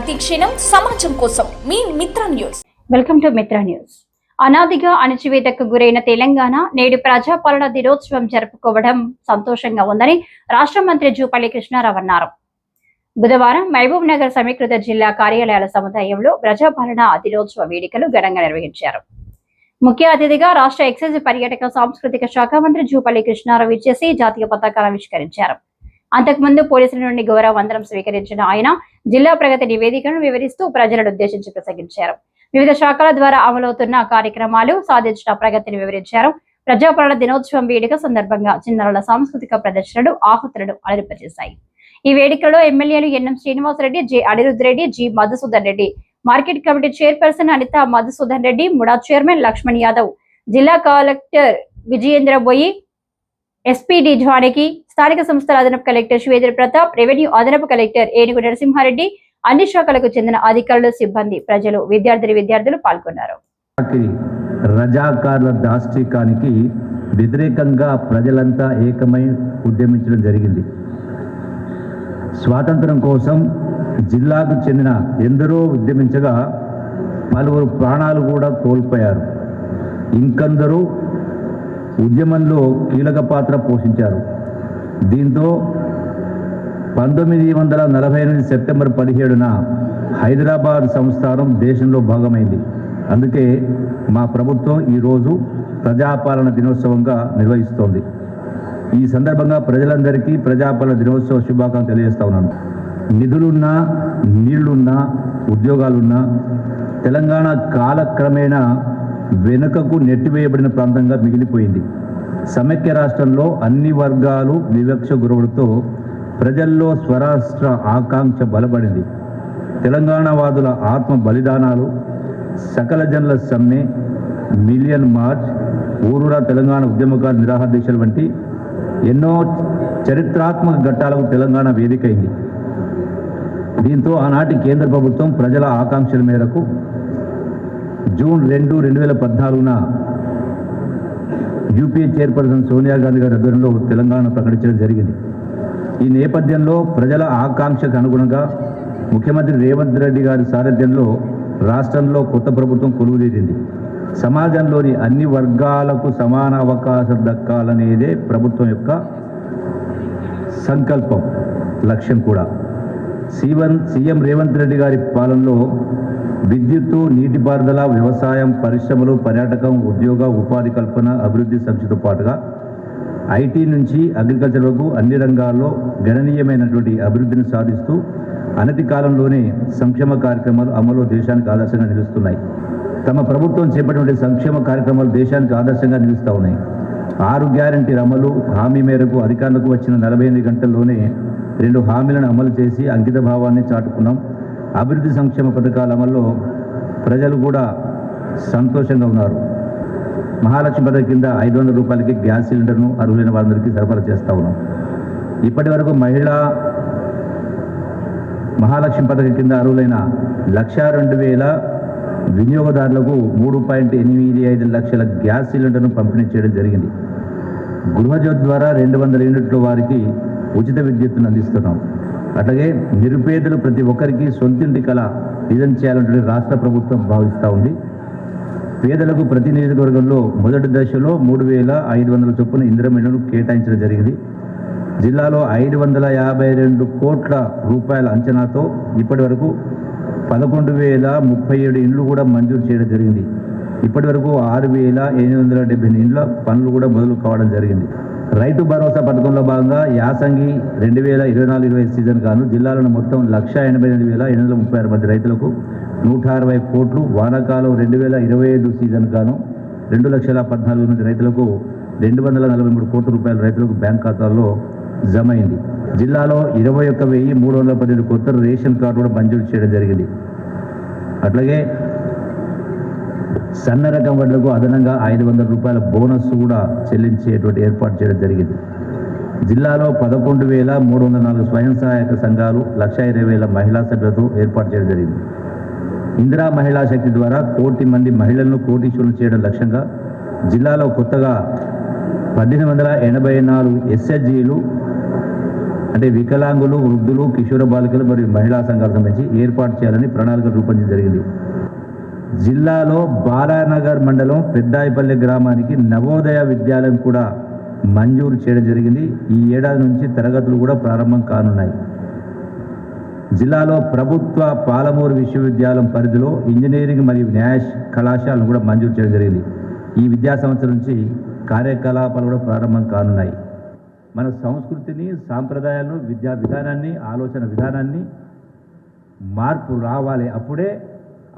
ప్రతి క్షణం సమాజం కోసం. మీ Mitra news. Welcome to Mitra news. అనాదిగా అణచివేతకు గురైన తెలంగాణ నేడు ప్రజాపాలన దినోత్సవం జరుపుకోవడం సంతోషంగా ఉందని రాష్ట్ర మంత్రి జూపల్లి కృష్ణారావు అన్నారు. బుధవారం మహబూబ్ నగర్ సమీకృత జిల్లా కార్యాలయాల సముదాయంలో ప్రజాపాలన దినోత్సవ వేడుకలు ఘనంగా నిర్వహించారు. ముఖ్య అతిథిగా రాష్ట్ర ఎక్సైజ్ పర్యాటక సాంస్కృతిక శాఖ మంత్రి జూపల్లి కృష్ణారావు ఇచ్చేసి జాతీయ పతాకాలను ఆవిష్కరించారు. అంతకుముందు పోలీసుల నుండి గౌరవ వందనం స్వీకరించిన ఆయన జిల్లా ప్రగతి నివేదికను వివరిస్తూ ప్రజలను ఉద్దేశించి ప్రసంగించారు. వివిధ శాఖల ద్వారా అమలవుతున్న కార్యక్రమాలు సాధించిన ప్రగతిని వివరించారు. ప్రజాపాలన దినోత్సవం వేడుక సందర్భంగా చిన్నారుల సాంస్కృతిక ప్రదర్శనలు ఆహుతులను అలరింపజేశాయి. ఈ వేడుకలో ఎమ్మెల్యేలు NM Srinivasa Reddy J Anirudh G Madhusudan Reddy market committee chairperson Anitha Madhusudan Reddy MUDA chairman Lakshman Yadav జిల్లా కలెక్టర్ విజయేంద్ర బోయి ఎస్పీడీ జానకి స్థానిక సంస్థల అదనపు కలెక్టర్ శివేంద్ర ప్రతాప్ రెవెన్యూ అదనపు కలెక్టర్ ఏనుగు నరసింహారెడ్డి అన్ని శాఖలకు చెందిన అధికారులు సిబ్బంది ప్రజలు విద్యార్థిని విద్యార్థులు పాల్గొన్నారు. రజాకారుల రజాకార్ల దాష్టికానికి వ్యతిరేకంగా ప్రజలంతా ఏకమై ఉద్యమించడం జరిగింది. స్వాతంత్రం కోసం జిల్లాకు చెందిన ఎందరో ఉద్యమించగా పలువురు ప్రాణాలు కూడా కోల్పోయారు. ఇంకందరూ ఉద్యమంలో కీలక పాత్ర పోషించారు. దీంతో పంతొమ్మిది వందల నలభై ఎనిమిది సెప్టెంబర్ పదిహేడున హైదరాబాద్ సంస్థానం దేశంలో భాగమైంది. అందుకే మా ప్రభుత్వం ఈరోజు ప్రజాపాలన దినోత్సవంగా నిర్వహిస్తోంది. ఈ సందర్భంగా ప్రజలందరికీ ప్రజాపాలన దినోత్సవ శుభాకాంక్షలు తెలియజేస్తా ఉన్నాను. నిధులున్నా నీళ్ళున్నా ఉద్యోగాలున్నా తెలంగాణ కాలక్రమేణా వెనుకకు నెట్టివేయబడిన ప్రాంతంగా మిగిలిపోయింది. సమైక్య రాష్ట్రంలో అన్ని వర్గాలు వివక్ష గురవడంతో ప్రజల్లో స్వరాష్ట్ర ఆకాంక్ష బలపడింది. తెలంగాణవాదుల ఆత్మ బలిదానాలు సకల జనుల సమ్మె మిలియన్ మార్చ్ ఊరూరా తెలంగాణ ఉద్యమకాల నిరాహార దీక్షలు వంటి ఎన్నో చరిత్రాత్మక ఘట్టాలకు తెలంగాణ వేదికైంది. దీంతో ఆనాటి కేంద్ర ప్రభుత్వం ప్రజల ఆకాంక్షల మేరకు జూన్ రెండు రెండు వేల పద్నాలుగున యూపీఏ చైర్పర్సన్ సోనియా గాంధీ గారి ఆధ్వర్యంలో తెలంగాణ ప్రకటించడం జరిగింది. ఈ నేపథ్యంలో ప్రజల ఆకాంక్షకు అనుగుణంగా ముఖ్యమంత్రి రేవంత్ రెడ్డి గారి సారథ్యంలో రాష్ట్రంలో కొత్త ప్రభుత్వం కొలువుదీరింది. సమాజంలోని అన్ని వర్గాలకు సమాన అవకాశం దక్కాలనేదే ప్రభుత్వం యొక్క సంకల్పం లక్ష్యం కూడా. సీవన్ సీఎం రేవంత్ రెడ్డి గారి పాలనలో విద్యుత్తు నీటిపారుదల వ్యవసాయం పరిశ్రమలు పర్యాటకం ఉద్యోగ ఉపాధి కల్పన అభివృద్ధి సంస్థతో పాటుగా ఐటీ నుంచి అగ్రికల్చర్ వరకు అన్ని రంగాల్లో గణనీయమైనటువంటి అభివృద్ధిని సాధిస్తూ అనతి కాలంలోనే సంక్షేమ కార్యక్రమాలు అమలు దేశానికి ఆదర్శంగా నిలుస్తున్నాయి. తమ ప్రభుత్వం చేపట్టిన సంక్షేమ కార్యక్రమాలు దేశానికి ఆదర్శంగా నిలుస్తూ ఉన్నాయి. ఆరు గ్యారంటీ అమలు హామీ మేరకు అధికారులకు వచ్చిన నలభై ఎనిమిది గంటల్లోనే రెండు హామీలను అమలు చేసి అంకిత భావాన్ని చాటుకున్నాం. అభివృద్ధి సంక్షేమ పథకాల అమల్లో ప్రజలు కూడా సంతోషంగా ఉన్నారు. మహాలక్ష్మి పథకం కింద ఐదు వందల రూపాయలకి గ్యాస్ సిలిండర్ను అర్హులైన వారందరికీ సరఫరా చేస్తూ ఉన్నాం. ఇప్పటి వరకు మహిళా మహాలక్ష్మి పథకం కింద అర్హులైన లక్ష రెండు వేల వినియోగదారులకు మూడు పాయింట్ ఎనిమిది ఐదు లక్షల గ్యాస్ సిలిండర్ను పంపిణీ చేయడం జరిగింది. గృహజ్యోతి ద్వారా రెండు వందల యూనిట్ల వారికి ఉచిత విద్యుత్తును అందిస్తున్నాం. అట్లాగే నిరుపేదలు ప్రతి ఒక్కరికి సొంతింటి కళ నిజం చేయాలంటే రాష్ట్ర ప్రభుత్వం భావిస్తూ ఉంది. పేదలకు ప్రతి నియోజకవర్గంలో మొదటి దశలో మూడు వేల ఐదు వందల చొప్పున ఇంద్రమిళ్ళను కేటాయించడం జరిగింది. జిల్లాలో ఐదు వందల యాభై రెండు కోట్ల రూపాయల అంచనాతో ఇప్పటి వరకు పదకొండు వేల ముప్పై ఏడు ఇండ్లు కూడా మంజూరు చేయడం జరిగింది. ఇప్పటి వరకు ఆరు వేల ఎనిమిది వందల డెబ్బై ఇండ్ల పనులు కూడా మొదలు కావడం జరిగింది. రైతు భరోసా పథకంలో భాగంగా యాసంగి రెండు వేల ఇరవై నాలుగు ఇరవై సీజన్ కాను జిల్లాలను మొత్తం లక్ష ఎనభై ఎనిమిది వేల ఎనిమిది వందల ముప్పై ఆరు మంది రైతులకు నూట అరవై కోట్లు వానాకాలం రెండు వేల ఇరవై ఐదు సీజన్ కాను రెండు లక్షల పద్నాలుగు మంది రైతులకు రెండు వందల నలభై మూడు కోట్ల రూపాయల రైతులకు బ్యాంక్ ఖాతాల్లో జమ అయింది. జిల్లాలో ఇరవై ఒక్క వెయ్యి మూడు వందల పన్నెండు కొత్త రేషన్ కార్డు కూడా మంజూరు చేయడం జరిగింది. అట్లాగే సన్న రకం వడ్లకు అదనంగా ఐదు వందల రూపాయల బోనస్ కూడా చెల్లించేటువంటి ఏర్పాటు చేయడం జరిగింది. జిల్లాలో పదకొండు వేల మూడు వందల నాలుగు స్వయం సహాయక సంఘాలు లక్ష ఇరవై వేల మహిళా సభ్యులతో ఏర్పాటు చేయడం జరిగింది. ఇందిరా మహిళా శక్తి ద్వారా కోటి మంది మహిళలను కోటీశ్వరులు చేయడం లక్ష్యంగా జిల్లాలో కొత్తగా పద్దెనిమిది వందల ఎనభై నాలుగు ఎస్హెచ్జీలు అంటే వికలాంగులు వృద్ధులు కిషోర బాలికలు మరియు మహిళా సంఘాలకు సంబంధించి ఏర్పాటు చేయాలని ప్రణాళిక రూపొందించడం జరిగింది. జిల్లాలో బాలానగర్ మండలం పెద్దాయిపల్లి గ్రామానికి నవోదయ విద్యాలయం కూడా మంజూరు చేయడం జరిగింది. ఈ ఏడాది నుంచి తరగతులు కూడా ప్రారంభం కానున్నాయి. జిల్లాలో ప్రభుత్వ పాలమూరు విశ్వవిద్యాలయం పరిధిలో ఇంజనీరింగ్ మరియు న్యాయ కళాశాలను కూడా మంజూరు చేయడం జరిగింది. ఈ విద్యా సంవత్సరం నుంచి కార్యకలాపాలు కూడా ప్రారంభం కానున్నాయి. మన సంస్కృతిని సాంప్రదాయాలను విద్యా విధానాన్ని ఆలోచన విధానాన్ని మార్పు రావాలి అప్పుడే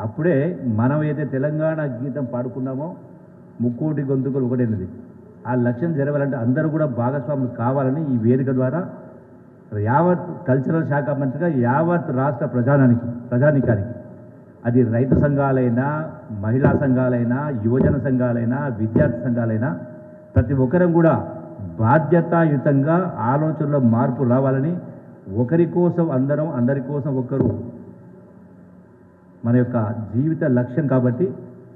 అప్పుడే మనం ఏదైతే తెలంగాణ గీతం పాడుకున్నామో ముక్కోటి గొంతుకులు ఒకటైనది. ఆ లక్ష్యం జరగాలంటే అందరూ కూడా భాగస్వాములు కావాలని ఈ వేదిక ద్వారా యావత్ కల్చరల్ శాఖ మంత్రిగా యావత్ రాష్ట్ర ప్రజానానికి ప్రజానికానికి. అది రైతు సంఘాలైనా మహిళా సంఘాలైనా యువజన సంఘాలైనా విద్యార్థి సంఘాలైనా ప్రతి ఒక్కరం కూడా బాధ్యతాయుతంగా ఆలోచనలో మార్పు రావాలని ఒకరి కోసం అందరం అందరి కోసం ఒకరు మన యొక్క జీవిత లక్ష్యం కాబట్టి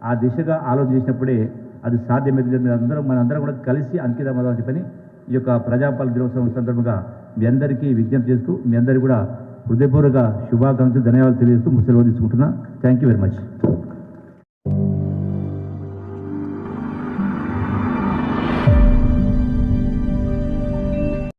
ఆ దిశగా ఆలోచించినప్పుడే అది సాధ్యమైంది అందరం మనందరం కూడా కలిసి అంకితం అవ్వాలని చెప్పని ఈ యొక్క ప్రజాపాలన దినోత్సవం సందర్భంగా మీ అందరికీ విజ్ఞప్తి చేస్తూ మీ అందరికీ కూడా హృదయపూర్వక శుభాకాంక్షలు ధన్యవాదాలు తెలియజేస్తూ సెలవు తీసుకుంటున్నా. Thank you very much